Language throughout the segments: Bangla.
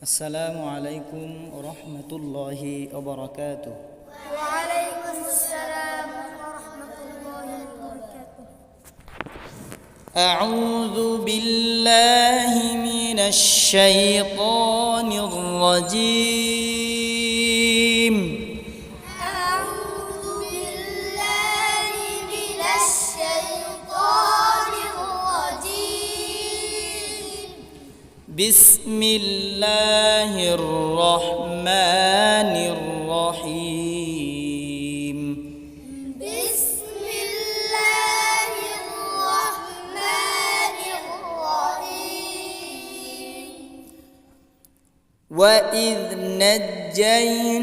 السلام عليكم ورحمة الله وبركاته. وعليكم السلام ورحمة الله وبركاته. أعوذ بالله من الشيطان الرجيم. بسم الله الرحمن الرحيم. بسم الله الرحمن الرحيم. وإذ نجيناكم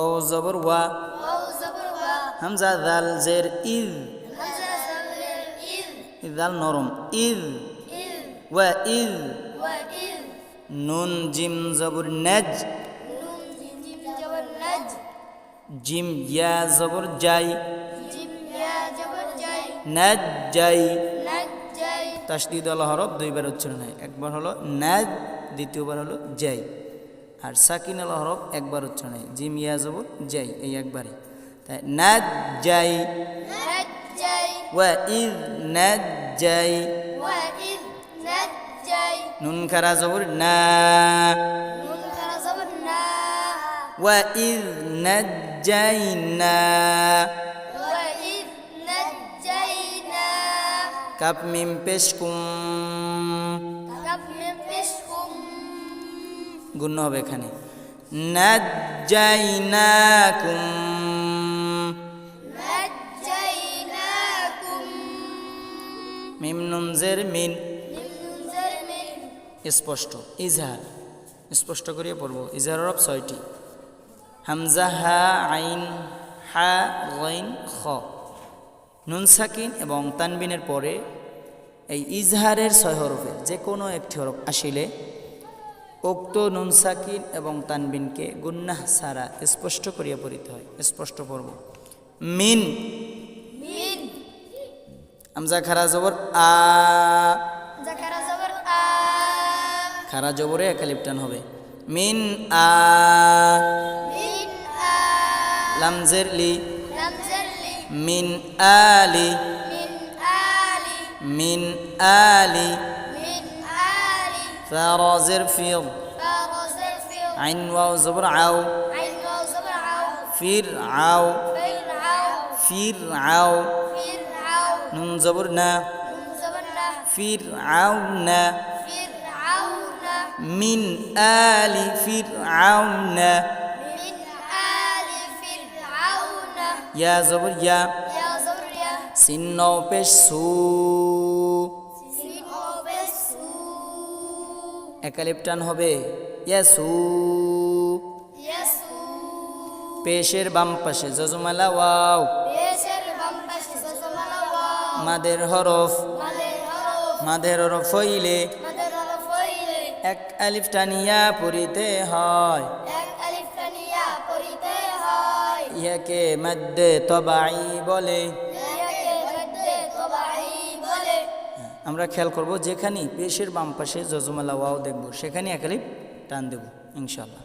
ও জবর ওয়া। হামজা দাল জের ইদ। দাল নরম। ইদ। ওয়া ইদ। নুন জিম জবর নেজ। জিম ইয়া জবর যাই নাজ যাই তাসদিদ আল হরফ দুইবার উচ্চারণ হয়। একবার হলো নাজ দ্বিতীয়বার হলো জাই। আর সাকিন আল হরফ একবার উচ্চারণে। জিম ইয়া যাব যাই এই একবারে তাই নাজ যাই ওয়া ইদ নাজ যাই নুন খারা জবর না। ওয়া ইদ নাজ যাই না। কাপ মিম পেশ গুণ্য হবে এখানে। স্পষ্ট। ইজহার। স্পষ্ট করিয়ে পড়ব। ইজহার ছয়টি। হামজা হা আইন হা গইন খ। নুন সাকিন এবং তানবিনের পরে এই ইজহারের ছয় হরফে যে কোনো একটি হরফ আসিলে উক্ত নুন সাকিন এবং তানবিনকে গুন্নাহ সারা স্পষ্ট করিয়া পড়িতে হয়। স্পষ্ট পড়ব। মিন। আমজা খারা জবর আ। খারা জবরে একালিপটান হবে। মিন আ। লামজের লি। মিন আলি মিন আলি فرزرفر عن واو زبر عو فرعو فرعو نون زبرنا فرعون من آل فرعون يا زبر يا. سنو بشسو একালিপটান হবে। ইয়াসু। পেশের বাম পাশে জজমালা ওয়াও। মাদের হরফ। মাদের হরফ। হইলে এক আলিফটানিয়া পড়িতে হয়। ইয়াকে মাদ্দে তবাই বলে। আমরা খেয়াল করব যেখানে পেশের বাম পাশে জজমালা ওয়াও দেখব সেখানে এক আলিফ টান দেব ইনশাল্লাহ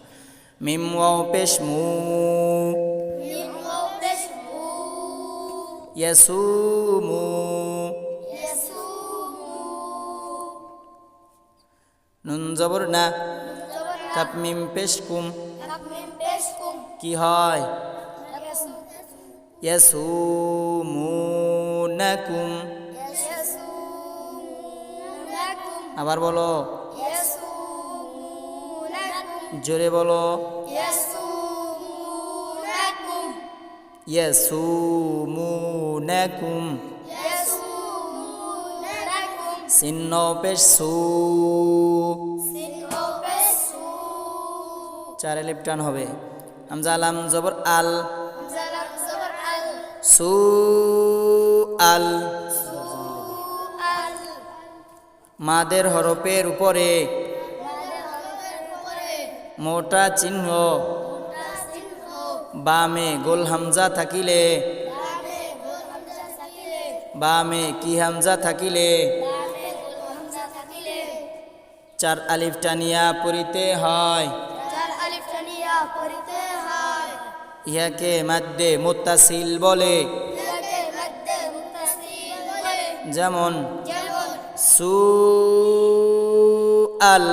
মিম ওয়াও পেশ মু। ইয়াসুমু নুন জবর না। জবরনা মিম পেশ কুম। কুম। কি হয়? ইয়াসুমুনাকুম আবার বলো। জোরে বলো। ইয়াসুমুনাকুম। সিন্ন পেশ সু চার আলিফ হবে। হামজা আলাম জবর আল। সু আল। মাদের হরফের উপরে। মোটা চিহ্ন। বামে গোল হামজা থাকিলে। বামে কি হামজা থাকিলে। চার আলিফ টানিয়া পড়িতে হয়। ইহাকে মাদ্দে মুত্তাসিল বলে। যেমন سوء ال.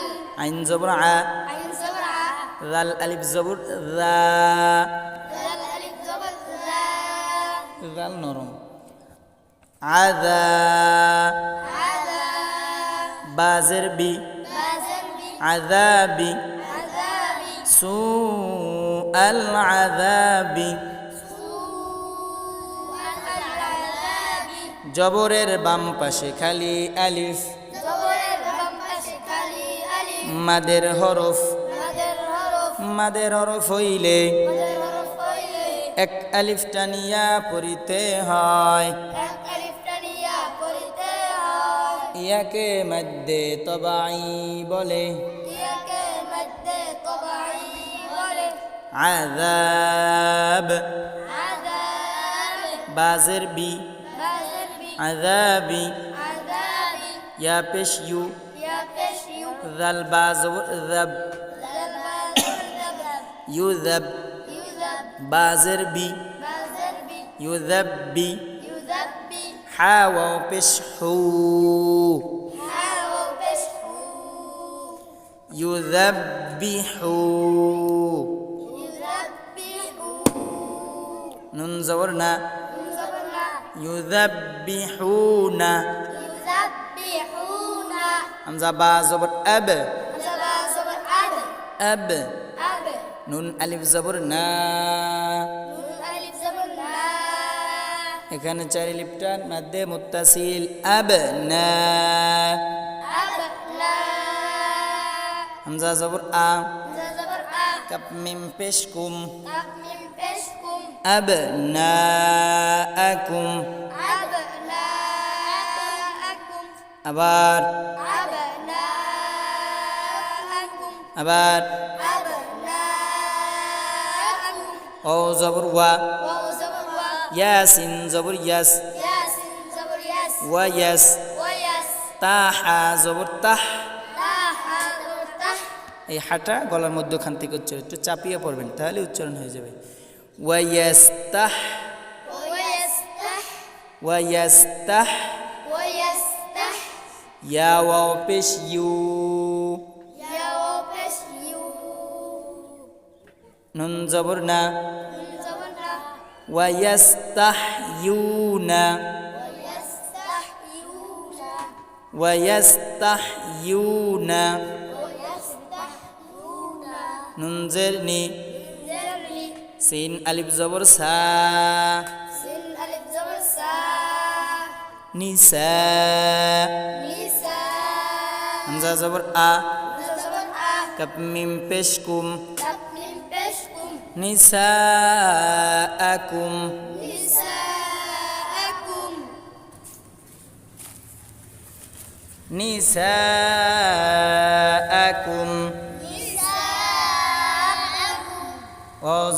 ال. عين زبر عين زبر ذا الألف زبر ذا. ذا الألف زبر ذا. ذا النرم عذا. عذا. بازر بي. بازر بي. عذابي. عذابي. سوء العذابي. জবরের বাম পাশে খালি আলিফ। মাদের হরফ। মাদের হরফ। হইলে এক আলিফ টানিয়া পড়িতে হয়। ইয়াকে মধ্যে তবাই বলে। আযাব। বাজের বি। عذابي. عذابي. يا بشيو يا بشيو ذا الباز ذب يذب. يذب. بازر بي. بازر بي. يذب بي. يذب بي. حاوى بشحو حاوى بشحو يذبحو يذبحو ننزورنا পেশ হু হাও পেশ হু ইউযাব্বিহু ইউযাব্বিহু নুন জবর না ইউযাব্বিহু ইউযাব্বিহুনা ইউযাব্বিহুনা হামজা বা জবর আব জাবা জবর আদ আব আদ নুন আলিফ জবর না নুন আলিফ জবর না এখানে চারি লিপটান মাদ্দে মুত্তাসিল আব না আব লা হামজা জবর আ জা জবর আ কাপ মিম পেশ কুম কাফ মিম পেশ ও জবর ওয়া। ওয়াও জবর ওয়া। ইয়াসিন জবর ইয়াস। ইয়াসিন জবর ইয়াস। ওয়া ইয়াস। ওয়া ইয়াস। জবর তাহা। জবর তাহ। এই হাটা গলার মধ্যখান থেকে উচ্চারণ একটু চাপিয়ে পড়বেন তাহলে উচ্চারণ হয়ে যাবে। ويستح ويستح ويستح ويستح يا وبش يو. يا وبش يو. نون زبرنا. ويستحيون ويستحيون ويستحيون ننزلني সিন আলিফ জবর সা। সিন নিসা। হামজা জবর আ। কাপ মিম পেশ কুম। কাপ মিম পেশ কুম। নিসাআকুম নিসাআকুম নিসাআকুম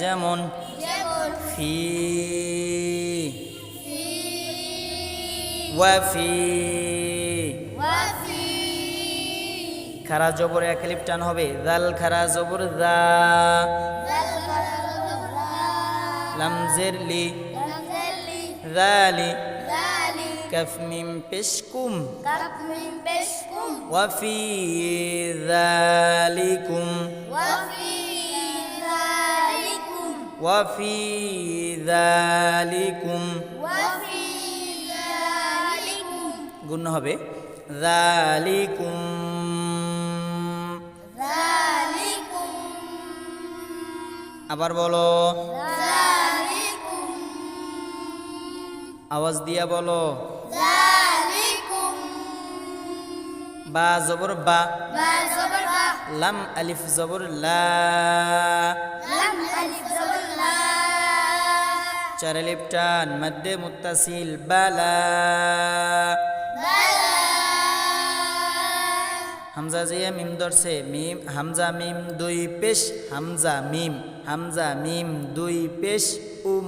যেমন جمل ফি في ওয়াফি وفي খারা জবর এক আলিফ টান হবে দাল খারা জবর দা ذل غرى লামজের লি لمزلي দালি ذالي কাফ মিম পেশকুম كف من بشكم ওয়াফি দালিকুম وفي ذلكم وفي ذلكم গুণ হবে ذلكم ذلكم আবার বলো ذلكم আওয়াজ দিয়া বলো বা জবর বা লাম আলিফ জবর লা চার আলিফ টান মধ্যে মুত্তাসিল বালা। হামজা জিয়া মিম ধরছে মিম হামজা মিম দুই পেশ হামজা মিম হামজা মিম দুই পেশ উম।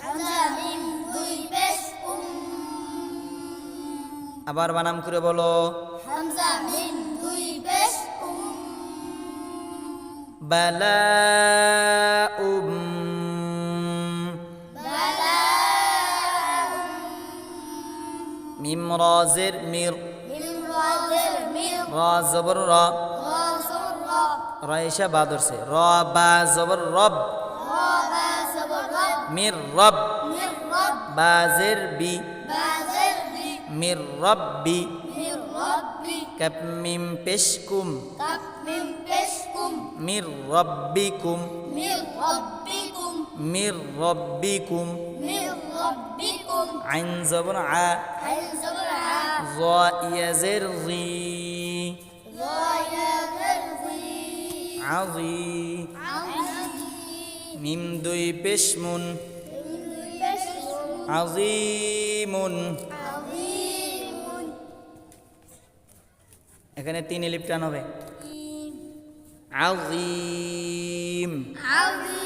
হামজা মিম দুই পেশ উম। আবার বানাম করে বলো। হামজা মিম দুই পেশ উম। বালা উম। ميم را مير. ميم را مير. را زبر را. را زبر را. رايشة بادر سي را با زبر رب. را با زبر رب. مير رب. مير رب. بازر بي بازر بي مير ربي مير ربي كب ميم بشكم كب ميم بشكم مير ربكم مير ربكم مير ربكم আইন জবর আ জ ইয়াজের রি। দুই পেশমুন আজিমুন এখানে তিন ইলিপ টান হবে। আজিম আজিম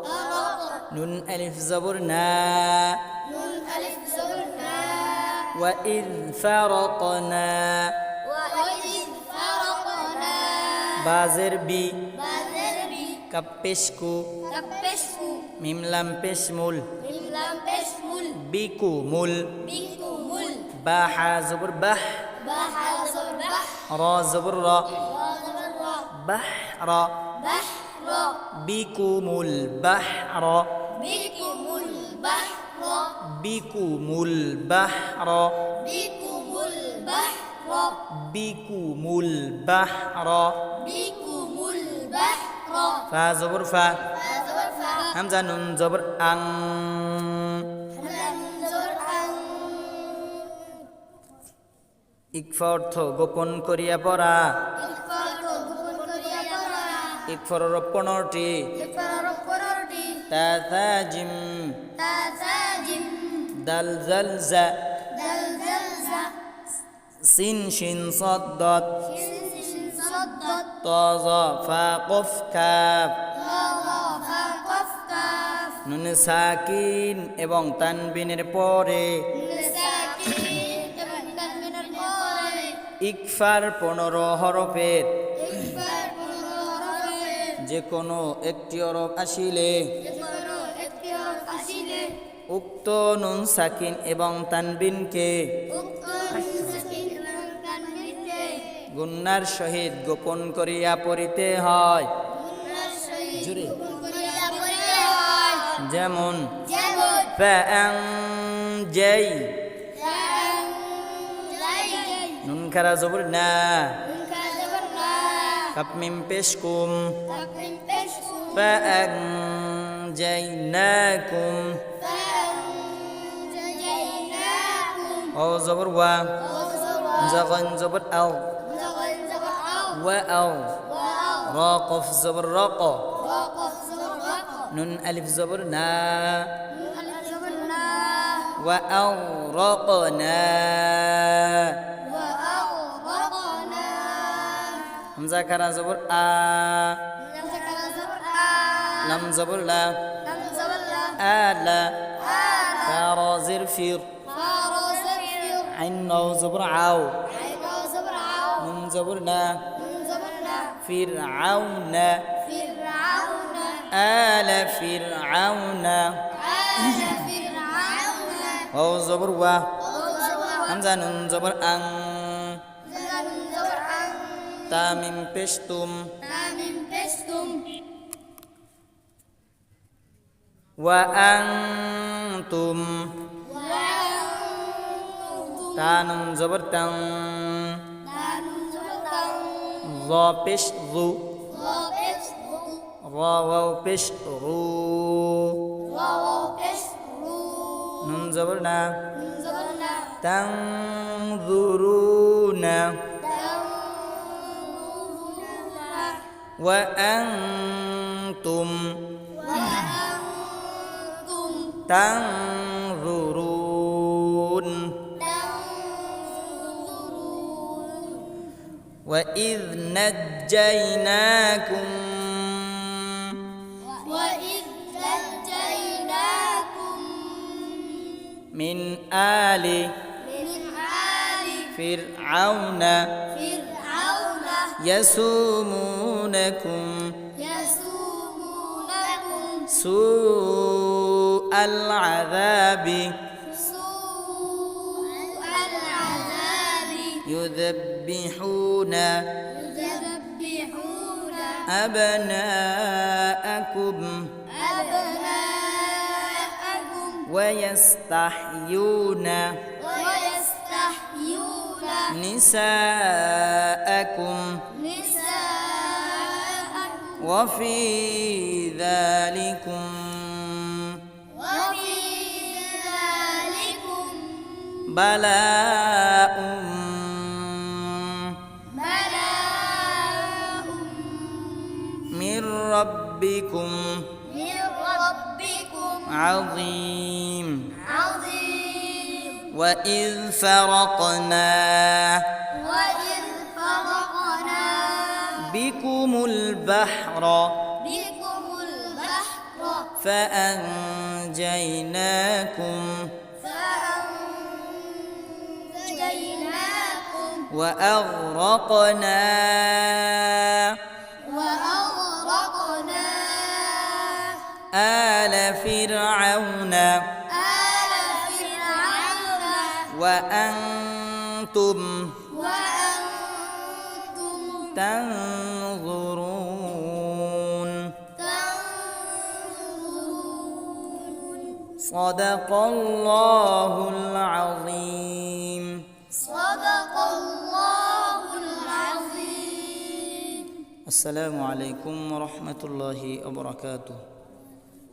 نون ألف زبرنا نون ألف زبرنا وإذ فرقنا. وإذ فرقنا. بازر بي. بازر بي. كبشكو. كبشكو. ميم لام بشمول. ميم لام بشمول. بيكو مول. بيكو مول. باحا زبر بح. باحا زبر بح. را زبر را. بحر بحر را. بحرا بكم البحر বিকুমুল বাহর বিকুমুল বাহর বিকুমুল বাহর বিকুমুল বাহর ফা জবর ফা হামজা নুন জবর আং ইকফা অর্থ গোপন করিয়া পড়া ইকফর পনেরোটি তাজিম দাল সিন শিন সাদদাত। সিন শিন সাকিন এবং তানবিনের পরে। ইকফার পনেরো হরফের। যে কোনো একটি অরফ আসিলে। উক্ত নুন সাকিন এবং তানবিনকে اكتب سكين من كان بيته গুন্নার সহিত গোপন করিয়া পড়িতে হয় من الشيء জুড়ে كريا بريان যেমন جبل ফ্যাং যেই لأن جاي নুন খারা জবর না من كذبنا কাপমিম পেশকুম تقريم تشكو ফ্যাং যেই না কুম فأنجيناكم أو زبر و زغن زبر أو. وأو أو. راقف زبر راقة نون ألف زبر نا. وأورقنا همزة كرا زبر آ. لم زبر لا. آلا كرا زرفير عينو زبرعو عينو نون زبرنا. فرعون. فرعون. آل فرعون. آل فرعون. واو زبر وا همزة نون زبر أن تامين بشتم. تامين بشتم. وأنتم তানুন জবর তান ظا بش ذو ওয়া পেশতু را واو بش رو ওয়া ওয়া পেশরু نون زبر نا নুন জবর না تنظرون তানুনা وأنتم وأنتم تنظرون وإذ نجيناكم وإذ نجيناكم من آل من آل فرعون فرعون يسومونكم يسومونكم سوء العذاب يذبحون يذبحون أبناءكم أبناءكم ويستحيون ويستحيون نساءكم نساءكم وفي ذلكم وفي ذلكم بلاء بلاء ربكم من ربكم عظيم. عظيم. وإذ فرقنا وإذ فرقنا بكم البحر بكم البحر فأنجيناكم وأغرقنا آل فرعون. آل فرعون. وأنتم وأنتم تنظرون. تنظرون. صدق الله العظيم. صدق الله العظيم. السلام عليكم ورحمة الله وبركاته.